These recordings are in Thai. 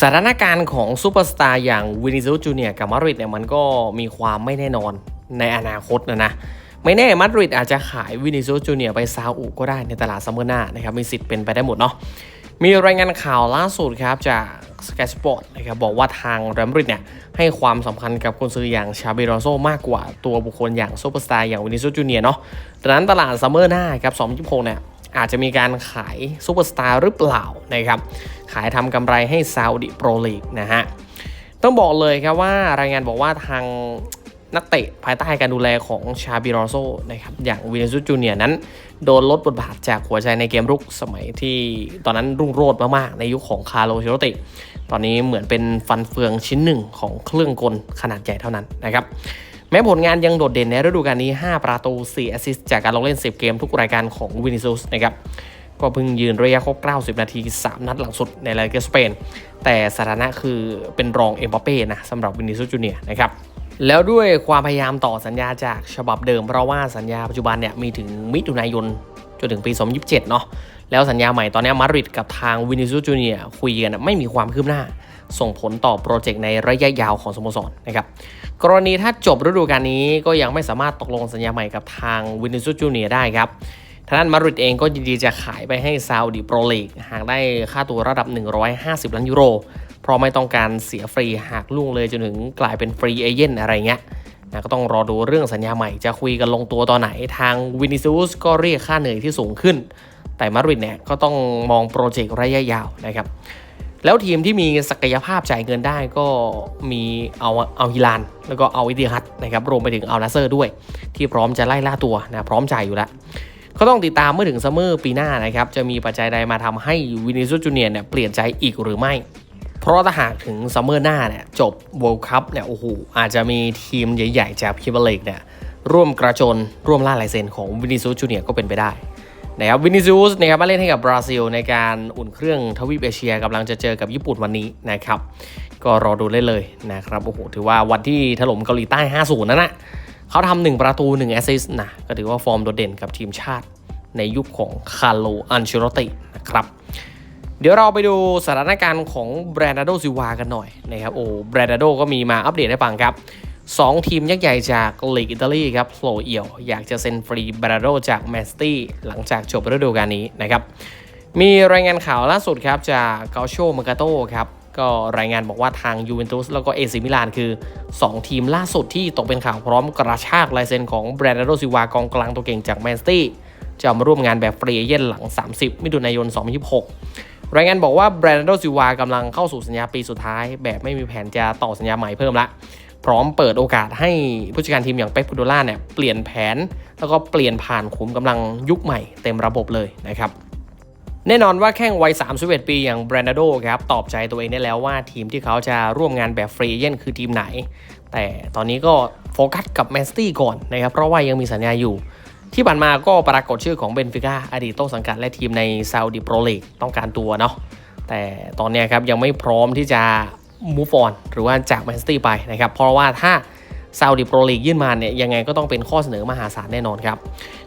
สถานการณ์ของซูเปอร์สตาร์อย่างวินิซูจูเนียกับมาริดเนี่ยมันก็มีความไม่แน่นอนในอนาคตนะนะ ไม่แน่มาริดอาจจะขายวินิซูจูเนียไปซาอุก็ได้ในตลาดซัมเมอร์หน้านะครับมีสิทธิ์เป็นไปได้หมดเนาะมีรายงานข่าวล่าสุดครับจากสกายสปอร์ตนะครับบอกว่าทางเรมริดเนี่ยให้ความสำคัญกับคนซื้ออย่างชาเบโรโซมากกว่าตัวบุคคลอย่างซูเปอร์สตาร์อย่างวินิซูจูเนียเนาะดังนั้นตลาดซัมเมอร์หน้าครับ2026เนี่ยอาจจะมีการขายซูเปอร์สตาร์หรือเปล่านะครับ ขายทำกำไรให้ซาอุดิโปรลีกนะฮะ ต้องบอกเลยครับว่ารายงานบอกว่าทางนักเตะภายใต้การดูแลของชาบิโรโซนะครับอย่างวินิซุจูเนียนั้น โดนลดบทบาทจากหัวใจในเกมรุกสมัยที่ตอนนั้นรุ่งโรจน์มากๆ ในยุคขของคาร์โลเชโรติ ตอนนี้เหมือนเป็นฟันเฟืองชิ้นหนึ่งของเครื่องกลขนาดใหญ่เท่านั้นนะครับแม้ผลงานยังโดดเด่นในฤดูกาลนี้ 5 ประตู 4 แอสซิสต์จากการลงเล่น 10 เกมทุกรายการของวินิซุสนะครับ ก็เพิ่งยืนระยะครบ 90 นาที 3 นัดหลังสุดในลาลิกาสเปน แต่สถานะคือเป็นรองเอ็มบัปเป้นะสำหรับวินิซุสจูเนียนะครับแล้วด้วยความพยายามต่อสัญญาจากฉบับเดิม เพราะว่าสัญญาปัจจุบันเนี่ยมีถึงมิถุนายนจนถึงปี 2027 เนาะแล้วสัญญาใหม่ตอนนี้มาริดกับทางวินิซุสจูเนียคุยกันไม่มีความคืบหน้า ส่งผลต่อโปรเจกต์ในระยะยาวของสโมสรนะครับกรณีถ้าจบฤดูกาลนี้ก็ยังไม่สามารถตกลงสัญญาใหม่กับทางวินิซุสจูเนียได้ครับ ทางด้านมาดริดเองก็ยินดีจะขายไปให้ซาอุดิโปรลีกหากได้ค่าตัวระดับ 150 ล้านยูโร เพราะไม่ต้องการเสียฟรีหากล่วงเลยจนถึงกลายเป็นฟรีเอเย่นอะไรเงี้ยนะก็ต้องรอดูเรื่องสัญญาใหม่จะคุยกันลงตัวตอนไหนทางวินิซูสก็เรียกค่าเหนื่อยที่สูงขึ้น แต่มาดริดเนี่ยก็ต้องมองโปรเจกต์ระยะยาวนะครับแล้วทีมที่มีศักยภาพจ่ายเงินได้ก็มีเอาเอาฮิลาน แล้วก็เอาอิติฮัดนะครับรวมไปถึงเอานาเซอร์ด้วย ที่พร้อมจะไล่ล่าตัวนะพร้อมจ่ายอยู่แล้ว ก็ต้องติดตามเมื่อถึงซัมเมอร์ปีหน้านะครับ จะมีปัจจัยใดมาทำให้วินิซุจูเนียร์เนี่ยเปลี่ยนใจอีกหรือไม่ เพราะถ้าหากถึงซัมเมอร์หน้าเนี่ยจบ World Cup เนี่ยโอ้โหอาจจะมีทีมใหญ่ๆ จากพิมพ์ลีกเนี่ยร่วมกระโจนร่วมล่าลายเซ็นของวินิซุจูเนียก็เป็นไปได้นะครับวินิซูสนะครับมาเล่นให้กับบราซิล ในการอุ่นเครื่องทวีปเอเชียกำลังจะเจอกับญี่ปุ่นวันนี้นะครับ ก็รอดูได้เลยนะครับ โอ้โห ถือว่าวันที่ถล่มเกาหลีใต้ 5-0 นั่นนะ เขาทำหนึ่งประตู1แอสซิสต์นะก็ถือว่าฟอร์มโดดเด่นกับทีมชาติในยุคของคาร์โลอันเชโรตินะครับ เดี๋ยวเราไปดูสถานการณ์ของแบรนาโดซิวากันหน่อยนะครับโอ้แบรนาโดก็มีมาอัปเดตให้ฟังครับ 2 ทีมยักษ์ใหญ่จากลีกอิตาลีครับโผล่เอี่ยว อยากจะเซ็นฟรีแบรนาโดจากแมสตี้หลังจากจบฤดูกาลนี้นะครับมีรายงานข่าวล่าสุดครับจากเกาโชมากาโตครับ ก็รายงานบอกว่าทางยูเวนตุสแล้วก็เอซิมิลานคือ 2 ทีมล่าสุดที่ตกเป็นข่าวพร้อมกระชากลายเซ็นของแบรนด์โดซิวากองกลางตัวเก่งจากแมนสตี้จะมาร่วมงานแบบฟรีเย่นหลัง 30 มิถุนายน 2026 รายงานบอกว่าแบรนด์โดซิวากำลังเข้าสู่สัญญาปีสุดท้าย แบบไม่มีแผนจะต่อสัญญาใหม่เพิ่มละพร้อมเปิดโอกาสให้ผู้จัดการทีมอย่างเป๊ปกูโดล่าเนี่ยเปลี่ยนแผน แล้วก็เปลี่ยนผ่านขุมกำลังยุคใหม่เต็มระบบเลยนะครับ แน่นอนว่าแข้งวัย 31 ปีอย่างแบรนโดครับตอบใจตัวเองได้แล้วว่าทีมที่เขาจะร่วมงานแบบฟรีเย่นคือทีมไหน แต่ตอนนี้ก็โฟกัสกับแมนสตี้ก่อนนะครับ เพราะว่ายังมีสัญญาอยู่ ที่ผ่านมาก็ปรากฏชื่อของเบนฟิก้าอดีตต้นสังกัดและทีมในซาอุดิโปรลีกต้องการตัวเนาะแต่ตอนนี้ครับยังไม่พร้อมที่จะ move on หรือว่าจากแมนสตี้ไปนะครับเพราะว่าถ้า ซาอุดิโปรลีกยื่นมาเนี่ยยังไงก็ต้องเป็นข้อเสนอมหาศาลแน่นอนครับ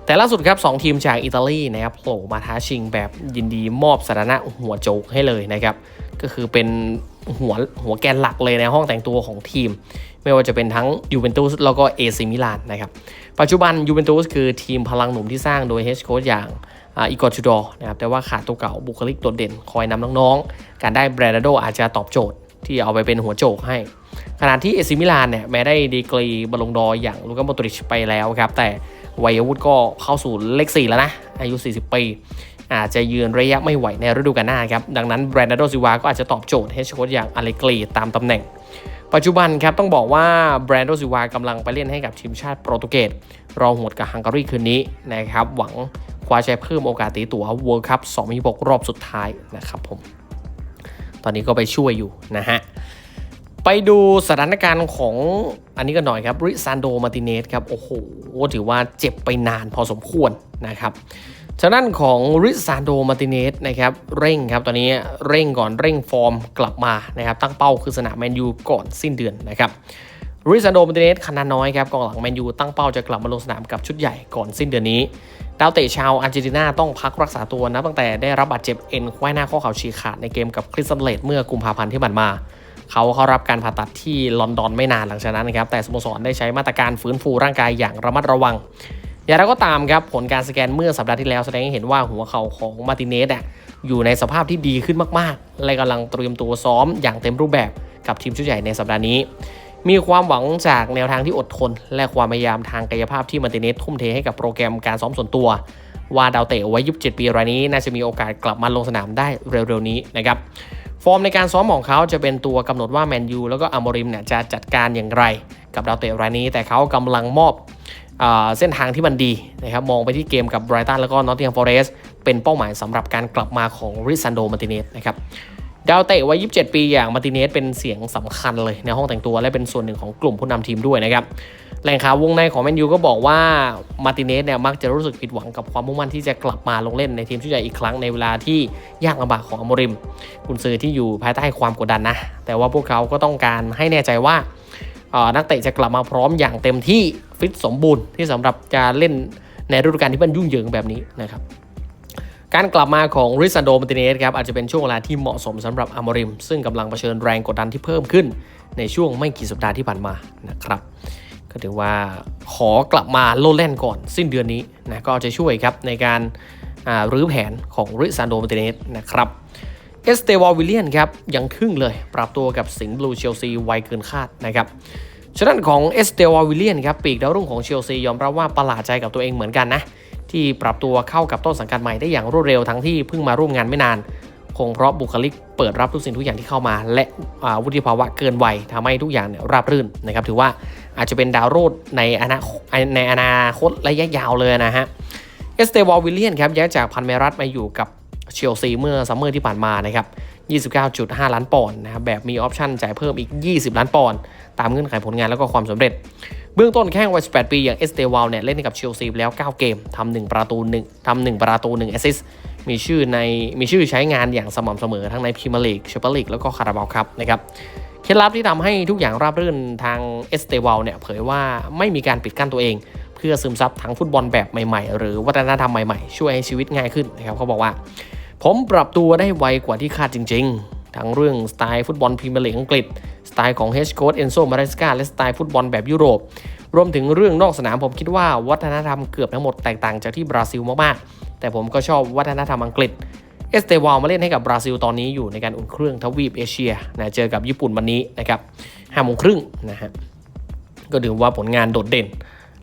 แต่ล่าสุดครับ2ทีมจากอิตาลีนะครับโผล่มาท้าชิงแบบยินดีมอบสถานะหัวโจกให้เลยนะครับ ก็คือเป็นหัวหัวแกนหลักเลยในห้องแต่งตัวของทีม ไม่ว่าจะเป็นทั้งยูเวนตุสแล้วก็เอซิมิลานนะครับปัจจุบันยูเวนตุสคือทีมพลังหนุ่มที่สร้างโดยเฮดโค้ชอย่างอีกอร์ชูดอนะครับแต่ว่าขาดตัวเก่าบุคลิกโดดเด่นคอยนำน้องๆ การได้แบรนโดอาจจะตอบโจทย์ ที่เอาไปเป็นหัวโจกให้ ขณะที่เอซิมิลานเนี่ยแม้ได้ดีกรีบอลงดออย่างลูกาโมตริชไปแล้วครับ แต่วัยวุฒิก็เข้าสู่เลข4แล้วนะ อายุ 40 ปี อาจจะยืนระยะไม่ไหวในฤดูกาลหน้าครับ ดังนั้นแบรนโดซิวาก็อาจจะตอบโจทย์ให้โค้ชอย่างอเลกรีตามตำแหน่ง ปัจจุบันครับต้องบอกว่าแบรนโดซิวากำลังไปเล่นให้กับทีมชาติโปรตุเกสรองหวดกับฮังการีคืนนี้นะครับหวังคว้าชัยเพิ่มโอกาสตีตัว World Cup 2026 รอบสุดท้ายนะครับผม ตอนนี้ก็ไปช่วยอยู่นะฮะ ไปดูสถานการณ์ของอันนี้กันหน่อยครับริซานโดมาติเนสครับ โอ้โหถือว่าเจ็บไปนานพอสมควรนะครับฉะนั้นของริซานโดมาติเนสนะครับเร่งครับตอนนี้เร่งก่อนเร่งฟอร์มกลับมานะครับตั้งเป้าคือสนามแมนยูก่อนสิ้นเดือนนะครับ ริซันโดมาร์ติเนสขนาดน้อยครับกองหลังแมนยูตั้งเป้าจะกลับมาลงสนามกับชุดใหญ่ก่อนสิ้นเดือนนี้ ดาวเตะชาวอาร์เจนตินาต้องพักรักษาตัวนะตั้งแต่ได้รับบาดเจ็บเอ็นควายหน้าข้อเข่าฉีกขาดในเกมกับคริสตันเลดเมื่อกุมภาพันธ์ที่ผ่านมา เขาเข้ารับการผ่าตัดที่ลอนดอนไม่นานหลังจากนั้นนะครับแต่สโมสรได้ใช้มาตรการฟื้นฟูร่างกายอย่างระมัดระวังอย่างไรก็ตามครับผลการสแกนเมื่อสัปดาห์ที่แล้วแสดงให้เห็นว่าหัวเข่าของมาติเนสอะอยู่ในสภาพที่ดีขึ้นมากๆ และกำลังเตรียมตัวซ้อมอย่างเต็มรูปแบบกับทีมชุดใหญ่ในสัปดาห์นี้ มีความหวังจากแนวทางที่อดทน และความพยายามทางกายภาพที่มาร์ติเนสทุ่มเทให้กับโปรแกรมการซ้อมส่วนตัว ว่าดาวเตะวัย27 ปีรายนี้ น่าจะมีโอกาสกลับมาลงสนามได้เร็วๆนี้นะครับฟอร์มในการซ้อมของเขาจะเป็นตัวกำหนดว่าแมนยูแล้วก็อ m มริมเนี่ยจะจัดการอย่างไร กับดาวเตะรายนี้ แต่เขากำลังมอบเอเส้นทางที่มันดีนะครับมองไปที่เกมกับไบรตันแล้วก็นอตติงแฮมฟอเรสเป็นเป้าหมายสำหรับการกลับมาของริซันโดมาร์ติเนสนะครับ ดาวเตะวัย 27 ปีอย่างมาร์ติเนสเป็นเสียงสำคัญเลยในห้องแต่งตัวและเป็นส่วนหนึ่งของกลุ่มผู้นำทีมด้วยนะครับแหล่งข่าววงในของแมนยูก็บอกว่ามาร์ติเนสเนี่ยมักจะรู้สึกผิดหวังกับความมุ่งมั่นที่จะกลับมาลงเล่นในทีมชุดใหญ่อีกครั้งในเวลาที่ยากลำบากของอโมริม กุนซือที่อยู่ภายใต้ความกดดันนะ แต่ว่าพวกเขาก็ต้องการให้แน่ใจว่านักเตะจะกลับมาพร้อมอย่างเต็มที่ฟิตสมบูรณ์ที่สำหรับการเล่นในฤดูกาลที่มันยุ่งเหยิงแบบนี้นะครับ การกลับมาของริซันโดมาติเนสครับอาจจะเป็นช่วงเวลาที่เหมาะสมสำหรับอโมริม ซึ่งกำลังเผชิญแรงกดดันที่เพิ่มขึ้น ในช่วงไม่กี่สัปดาห์ที่ผ่านมานะครับก็ถือว่าขอกลับมาโลดแล่นก่อนสิ้นเดือนนี้นะก็จะช่วยครับในการารื้อแผนของริซานโดมาติเนสนะครับเอสเตวอลวิลเลียนครับยังครึ่งเลย ปรับตัวกับสิงห์บลูเชลซีไวเกินคาดนะครับฉะนั้นของเอสเตวอลวิลเลียนครับปีกดาวรุ่งของเชลซียอมรับว่าประหลาดใจกับตัวเองเหมือนกันนะ ที่ปรับตัวเข้ากับต้นสังกัดใหม่ได้อย่างรวดเร็วทั้งที่เพิ่งมาร่วมงานไม่นาน คงเพราะบุคลิกเปิดรับทุกสิ่งทุกอย่างที่เข้ามา และวุฒิภาวะเกินวัยทำให้ทุกอย่างเนี่ยราบรื่นนะครับถือว่าอาจจะเป็นดาวโรดในอนาในอนาคตระยะยาวเลยนะฮะเอสเตวอลวิลเลียนครับย้ายจากพันเมรัสมาอยู่กับเชลซีเมื่อซัมเมอร์ที่ผ่านมานะครับ29.5 ล้านปอนด์นะครับแบบมีออปชั่นจ่ายเพิ่มอีก 20 ล้านปอนด์ตามเงื่อนไขผลงานแล้วก็ความสำเร็จ เบื้องต้นแข้งวัย 18 ปี อย่างเอสเตวาลเนี่ยเล่นให้กับเชลซีแล้ว 9 เกมทำ1ประตู1ทำ1ประตู1แอสซิสมีชื่อในมีชื่อใช้งานอย่างสม่ำเสมอทั้งในพรีเมียร์ลีกแชมเปี้ยนลีกแล้วก็คาราบาวครับนะครับเคล็ดลับที่ทำให้ทุกอย่างราบรื่นทางเอสเตวาลเนี่ยเผยว่าไม่มีการปิดกั้นตัวเอง เพื่อซึมซับทั้งฟุตบอลแบบใหม่ๆ หรือวัฒนธรรมใหม่ๆ ช่วยให้ชีวิตง่ายขึ้นนะครับเขาบอกว่า ผมปรับตัวได้ไวกว่าที่คาดจริง ๆ ทั้งเรื่องสไตล์ฟุตบอลพรีเมียร์ลีกอังกฤษ สไตล์ของเฮดโค้ชเอนโซมาริสกาและสไตล์ฟุตบอลแบบยุโรป รวมถึงเรื่องนอกสนามผมคิดว่าวัฒนธรรมเกือบทั้งหมดแตกต่างจากที่บราซิลมากๆ แต่ผมก็ชอบวัฒนธรรมอังกฤษเอสเตวาลมาเล่นให้กับบราซิลตอนนี้อยู่ในการอุ่นเครื่องทวีปเอเชียนะเจอกับญี่ปุ่นวันนี้นะครับห้าโมงครึ่งนะฮะก็ถือว่าผลงานโดดเด่น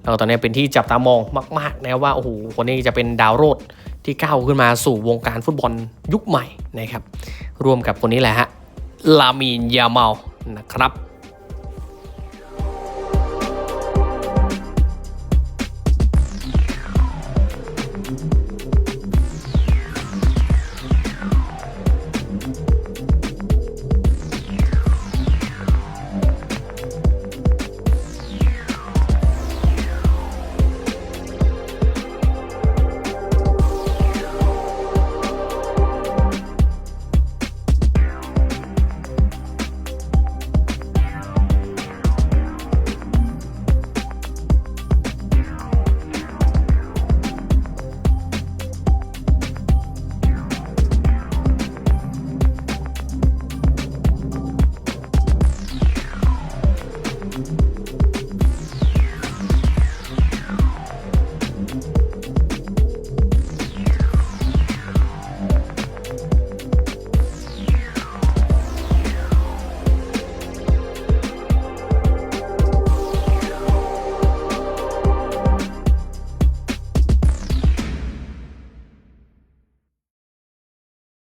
แล้วตอนนี้เป็นที่จับตามองมากๆนะว่าโอ้โหคนนี้จะเป็นดาวโรด ที่ก้าวขึ้นมาสู่วงการฟุตบอลยุคใหม่นะครับร่วมกับคนนี้แหละฮะลามีนยาเมานะครับ